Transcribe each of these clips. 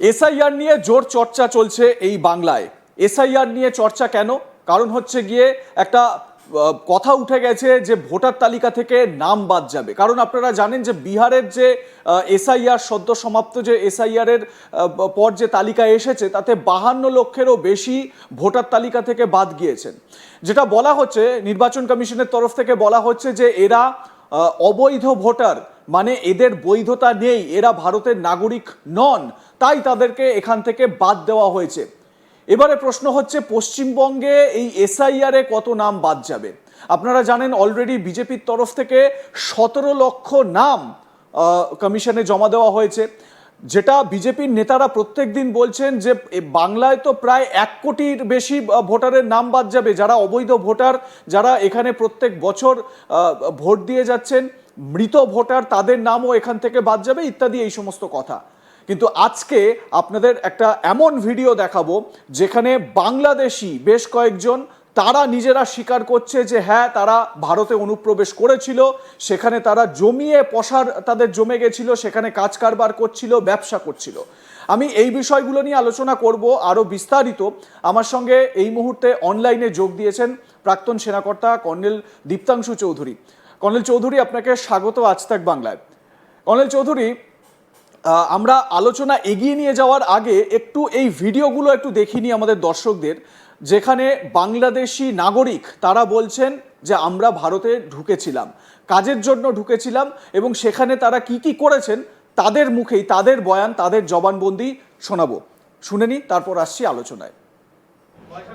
SIR নিয়ে জোর চর্চা চলছে এই বাংলায়। এসআইআর নিয়ে চর্চা কেন? কারণ হচ্ছে গিয়ে একটা কথা উঠে গেছে যে ভোটার তালিকা থেকে নাম বাদ যাবে। কারণ আপনারা জানেন যে বিহারের যে এসআইআর, সদ্য সমাপ্ত যে এসআইআর এর পর যে তালিকা এসেছে, তাতে বাহান্ন লক্ষেরও বেশি ভোটার তালিকা থেকে বাদ গিয়েছেন। যেটা বলা হচ্ছে, নির্বাচন কমিশনের তরফ থেকে বলা হচ্ছে যে এরা অবৈধ ভোটার মানে এদের বৈধতা নেই, এরা ভারতের নাগরিক নন। তাই তাদেরকে এখান থেকে বাদ দেওয়া হয়েছে। এবারে প্রশ্ন হচ্ছে, পশ্চিমবঙ্গে এই এসআইআর কত নাম বাদ যাবে? আপনারা জানেন অলরেডি বিজেপির তরফ থেকে সতেরো লক্ষ নাম কমিশনে জমা দেওয়া হয়েছে। যেটা বিজেপির নেতারা প্রত্যেক দিন বলছেন যে বাংলায় তো প্রায় এক কোটির বেশি ভোটারের নাম বাদ যাবে। যারা অবৈধ ভোটার, যারা এখানে প্রত্যেক বছর ভোট দিয়ে যাচ্ছেন, মৃত ভোটার, তাদের নামও এখান থেকে বাদ যাবে, ইত্যাদি এই সমস্ত কথা। কিন্তু আজকে আপনাদের একটা এমন ভিডিও দেখাবো যেখানে বাংলাদেশি বেশ কয়েকজন তারা নিজেরা স্বীকার করছে যে হ্যাঁ তারা ভারতে অনুপ্রবেশ করেছিল, সেখানে তারা জমিয়ে পশার তাদের জমে গেছিল, সেখানে কাজ কারবার করছিল, ব্যবসা করছিল। আমি এই বিষয়গুলো নিয়ে আলোচনা করব আরও বিস্তারিত। আমার সঙ্গে এই মুহূর্তে অনলাইনে যোগ দিয়েছেন প্রাক্তন সেনাকর্তা কর্নেল দীপ্তাংশু চৌধুরী। কর্নেল চৌধুরী, আপনাকে স্বাগত আজ তাক বাংলায়। কর্নেল চৌধুরী আমরা আলোচনা এগিয়ে নিয়ে যাওয়ার আগে একটু এই ভিডিওগুলো একটু দেখিনি আমাদের দর্শকদের, যেখানে বাংলাদেশি নাগরিক তারা বলছেন যে আমরা ভারতে ঢুকেছিলাম, কাজের জন্য ঢুকেছিলাম এবং সেখানে তারা কি কি করেছেন তাদের মুখেই, তাদের বয়ান, তাদের জবানবন্দি শোনাবো। শুনে নি তারপর আসছি আলোচনায়।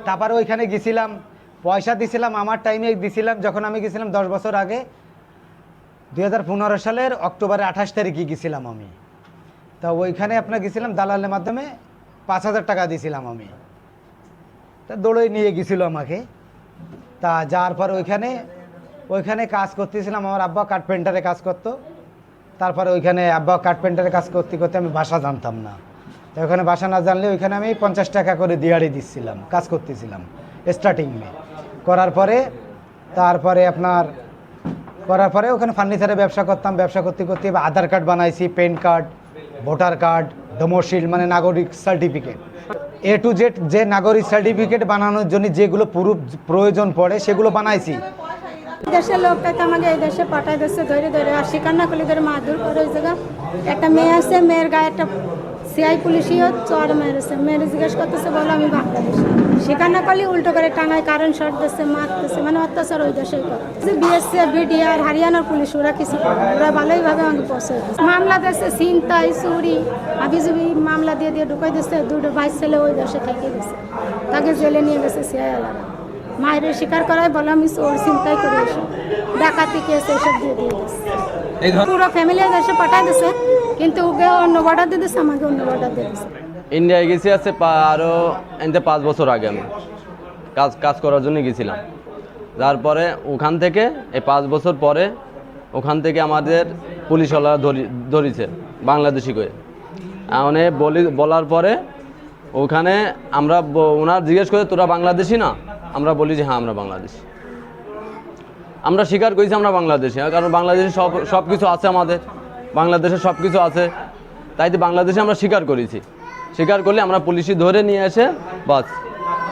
তারপরে ওইখানে গেছিলাম, পয়সা দিছিলাম, আমার টাইমে দিছিলাম, যখন আমি গেছিলাম দশ বছর আগে দু হাজার পনেরো সালের অক্টোবরের আঠাশ তারিখে গেছিলাম আমি। তা ওইখানে আপনার গেছিলাম দালালের মাধ্যমে পাঁচ হাজার টাকা দিয়েছিলাম আমি। তা দৌড়ে নিয়ে গেছিল আমাকে। তা যাওয়ার পর ওইখানে ওইখানে কাজ করতেছিলাম, আমার আব্বা কার্পেন্টারে কাজ করতো। তারপরে ওইখানে আব্বা কার্পেন্টারে কাজ করতে করতে আমি ভাষা জানতাম না। তো ওখানে ভাষা না জানলে ওইখানে আমি পঞ্চাশ টাকা করে দিয়াড়ি দিচ্ছিলাম, কাজ করতেছিলাম স্টার্টিংয়ে করার পরে, তারপরে আপনার, করার পরে ওখানে ফার্নিচারে ব্যবসা করতাম, ব্যবসা করতে করতে আধার কার্ড বানাইছি PAN card voter card domicile মানে নাগরিক সার্টিফিকেট এ টু জেড যে নাগরিক সার্টিফিকেট বানানোর জন্য যেগুলো প্রুফ, প্রয়োজন পড়ে, সেগুলো বানাইছি। দেশের লোকটাকে আমাকে এই দেশে পাঠায় দিচ্ছে ধরে ধরে। আর শিকার না করলে ধরে মারধর করে জায়গা। একটা মেয়ে আছে, মেয়ের গায়ে একটা সিআই পুলিশিও চর মেরেছে। মেয়ের জিজ্ঞেস করতেছে, বলো আমি বাংলাদেশ। স্বীকার না করলে উল্টো করে টাঙায় কারেন্ট শর্ট দিচ্ছে মারতেছে মানে অত্যাচার ওই দেশে করে বিএসসি বিডিআর হরিয়ানার পুলিশ ওরা কিছু। ওরা ভালোইভাবে আমাকে পৌঁছে মামলা দিচ্ছে ছিনতাই চুরি হাবিজুবি মামলা দিয়ে দিয়ে ঢুকাই দিচ্ছে দুটো ভাই ছেলে ওই দেশে থেকে গেছে তাকে জেলে নিয়ে গেছে সিআই আলাদা মায়ের স্বীকার করায় বলে আমি চোর চিন্তাই করে এসে ডাকাতি কেস এসব দিয়ে দিয়ে দিচ্ছে পুরো ফ্যামিলি দেশে পাঠাই দিছে কিন্তু ওকে অন্য বর্ডার দিয়ে দিচ্ছে আমাকে অন্য বর্ডার দিয়ে দিচ্ছে ইন্ডিয়ায় গেছি আছে আরও আরও এনতে পাঁচ বছর আগে আমি। কাজ কাজ করার জন্য গেছিলাম। তারপরে ওখান থেকে এই পাঁচ বছর পরে ওখান থেকে আমাদের পুলিশওয়ালা ধরি ধরিছে, বাংলাদেশি করে। মানে বলি বলার পরে ওখানে আমরা ওনার জিজ্ঞেস করে, তোরা বাংলাদেশি না? আমরা বলি যে হ্যাঁ আমরা বাংলাদেশি। আমরা স্বীকার করেছি, আমরা বাংলাদেশি। কারণ বাংলাদেশে সব সব কিছু আছে আমাদের। বাংলাদেশে সব কিছু আছে। তাই তো বাংলাদেশে আমরা স্বীকার করেছি। স্বীকার করলে আমরা পুলিশই ধরে নিয়ে এসে, বাস।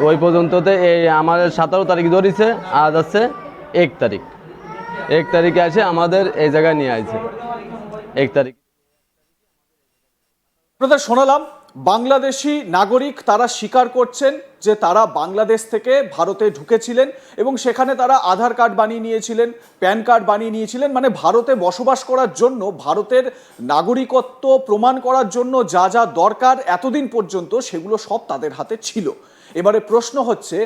ওই পর্যন্ততে এই আমাদের সতেরো তারিখ ধরেছে, আজ আছে এক তারিখ। এক তারিখে আসে আমাদের এই জায়গায় নিয়ে আসছে এক তারিখ। শোনালাম বাংলাদেশি নাগরিক তারা স্বীকার করছেন যে তারা বাংলাদেশ থেকে ভারতে ঢুকেছিলেন এবং সেখানে তারা আধার কার্ড বানিয়ে নিয়েছিলেন, প্যান কার্ড বানিয়ে নিয়েছিলেন মানে ভারতে বসবাস করার জন্য, ভারতের নাগরিকত্ব প্রমাণ করার জন্য যা যা দরকার এতদিন পর্যন্ত সেগুলো সব তাদের হাতে ছিল। এবারে প্রশ্ন হচ্ছে,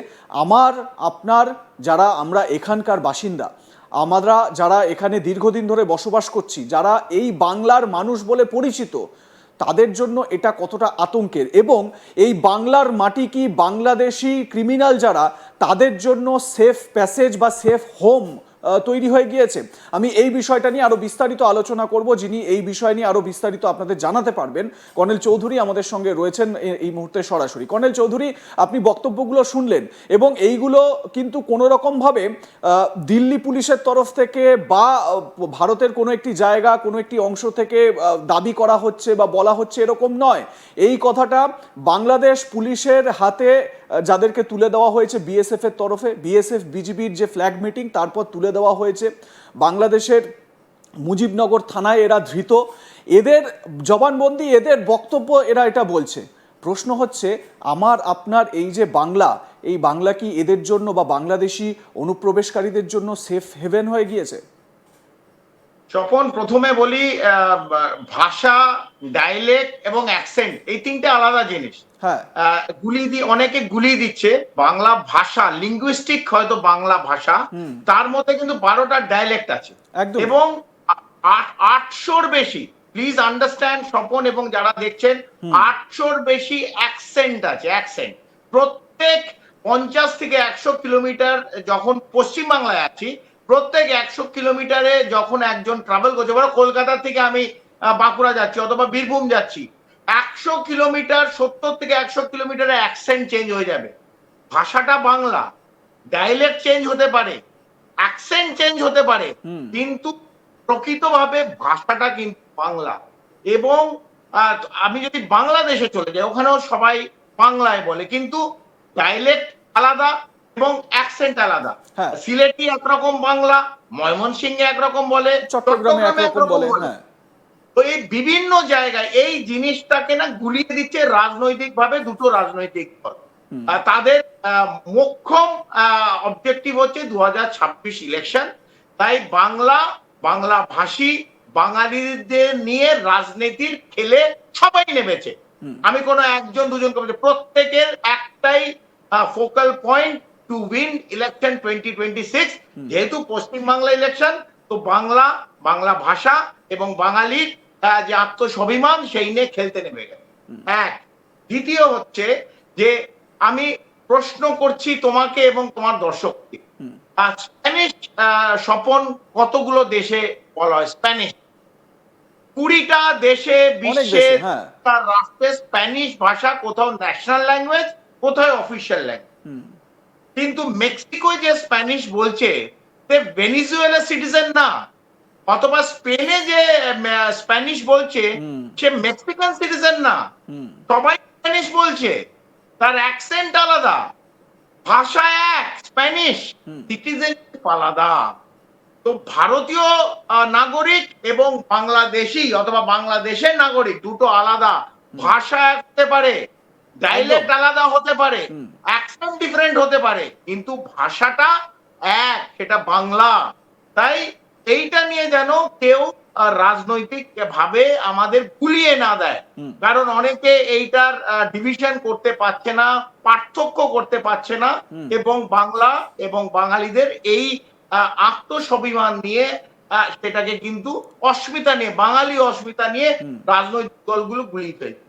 আমার, আপনার যারা আমরা এখানকার বাসিন্দা, আমরা যারা এখানে দীর্ঘদিন ধরে বসবাস করছি, যারা এই বাংলার মানুষ বলে পরিচিত তাদের জন্য এটা কতটা আতঙ্কের? এবং এই বাংলার মাটি কি বাংলাদেশি ক্রিমিনাল যারা, তাদের জন্য সেফ প্যাসেজ বা সেফ হোম তৈরি হয়ে গিয়েছে। আমি এই বিষয়টা নিয়ে আরও বিস্তারিত আলোচনা করব, যিনি এই বিষয় নিয়ে আরও বিস্তারিত আপনাদের জানাতে পারবেন। কর্নেল চৌধুরী আমাদের সঙ্গে রয়েছেন এই মুহূর্তে সরাসরি। কর্নেল চৌধুরী, আপনি বক্তব্যগুলো শুনলেন এবং এইগুলো কিন্তু কোনো রকমভাবে দিল্লি পুলিশের তরফ থেকে বা ভারতের কোনো একটি জায়গা, কোনো একটি অংশ থেকে দাবি করা হচ্ছে বা বলা হচ্ছে এরকম নয়। এই কথাটা বাংলাদেশ পুলিশের হাতে যাদেরকে তুলে দেওয়া হয়েছে বিএসএফ এর তরফে বিএসএফ বিজিবির যে ফ্ল্যাগ মিটিং তারপর তুলে দেওয়া হয়েছে। বাংলাদেশের মুজিবনগর থানায় এরা ধৃত। এদের জবানবন্দি, এদের বক্তব্য এরা এটা বলছে। প্রশ্ন হচ্ছে, আমার, আপনার এই যে বাংলা, এই বাংলা কি এদের জন্য বা বাংলাদেশি অনুপ্রবেশকারীদের জন্য সেফ হেভেন হয়ে গিয়েছে? স্বপন, প্রথমে বলি ভাষা ডাইলেক্ট এবং অ্যাকসেন্ট এই তিনটে আলাদা জিনিস। গুলি দিয়ে অনেকে গুলি দিচ্ছে বাংলা ভাষা লিঙ্গুইস্টিক হয়তো বাংলা ভাষা তার মধ্যে কিন্তু বারোটা ডাইলেক্ট আছে। এবং আটশোর বেশি প্লিজ আন্ডারস্ট্যান্ড স্বপন এবং যারা দেখছেন আটশোর বেশি অ্যাকসেন্ট আছে অ্যাকসেন্ট প্রত্যেক পঞ্চাশ থেকে একশো কিলোমিটার যখন পশ্চিম বাংলায় আছি প্রত্যেক একশো কিলোমিটারে যখন একজন ট্রাভেল করছে বলো কলকাতা থেকে আমি বাঁকুড়া যাচ্ছি অথবা বীরভূম যাচ্ছি একশো কিলোমিটার সত্তর থেকে একশো কিলোমিটারে অ্যাকসেন্ট চেঞ্জ হয়ে যাবে। ভাষাটা বাংলা। ডাইলেক্ট চেঞ্জ হতে পারে। অ্যাকসেন্ট চেঞ্জ হতে পারে। কিন্তু প্রকৃতভাবে ভাষাটা কিন্তু বাংলা। এবং আমি যদি বাংলাদেশে চলে যাই ওখানেও সবাই বাংলায় বলে। কিন্তু ডাইলেক্ট আলাদা এবং অ্যাকসেন্ট আলাদা। হ্যাঁ। সিলেটি একরকম বাংলা ময়মনসিংহে একরকম বলে চট্টগ্রামে একরকম বলে। হ্যাঁ। তো এই বিভিন্ন জায়গায় এই জিনিসটাকে না গুলিয়ে দিচ্ছে রাজনৈতিক ভাবে দুটো রাজনৈতিক দল। তাদের মোক্ষম অবজেক্টিভ হচ্ছে দু ইলেকশন তাই বাংলা বাংলা ভাষী বাঙালিদের নিয়ে রাজনীতির খেলে সবাই নেমেছে। আমি কোনো একজন দুজন প্রত্যেকের একটাই focal point to win election twenty twenty six যেহেতু পশ্চিমবাংলা ইলেকশন তো বাংলা বাংলা ভাষা এবং বাঙালির যে আত্মস্বাভিমান সেই নিয়ে খেলতে নেমে গেছে এক। দ্বিতীয় হচ্ছে যে আমি প্রশ্ন করছি তোমাকে এবং তোমার দর্শককে। স্প্যানিশ স্বপন কতগুলো দেশে বলা হয়? স্প্যানিশ কুড়িটা দেশে বিশ্বের হ্যাঁ। তার রাষ্ট্রে স্প্যানিশ ভাষা কোথাও ন্যাশনাল ল্যাঙ্গুয়েজ কোথায় অফিসিয়াল ল্যাঙ্গুয়েজ কিন্তু মেক্সিকো যে স্প্যানিশ বলছে সে ভেনিজুয়েলা সিটিজেন না। অথবা স্পেনে যে স্প্যানিশ বলছে সে মেক্সিকান সিটিজেন না। সবাই স্প্যানিশ বলছে। তার অ্যাকসেন্ট আলাদা। ভাষা এক স্প্যানিশ। সিটিজেনশিপ আলাদা। তো ভারতীয় নাগরিক এবং বাংলাদেশি অথবা বাংলাদেশের নাগরিক দুটো আলাদা। ভাষা এক হতে পারে ডাইলেক্ট আলাদা হতে পারে অ্যাকসেন্ট ডিফারেন্ট হতে পারে। কিন্তু ভাষাটা এক সেটা বাংলা। তাই এইটা নিয়ে যেন কেউ রাজনৈতিক ভাবে আমাদের গুলিয়ে না দেয়। কারণ অনেকে এইটার ডিভিশন করতে পারছে না পার্থক্য করতে পারছে না এবং বাংলা এবং বাঙালিদের এই আত্মস্বাভিমান নিয়ে সেটাকে কিন্তু অস্মিতা নিয়ে বাঙালি অস্মিতা নিয়ে রাজনৈতিক দলগুলো গুলি ফেলছে।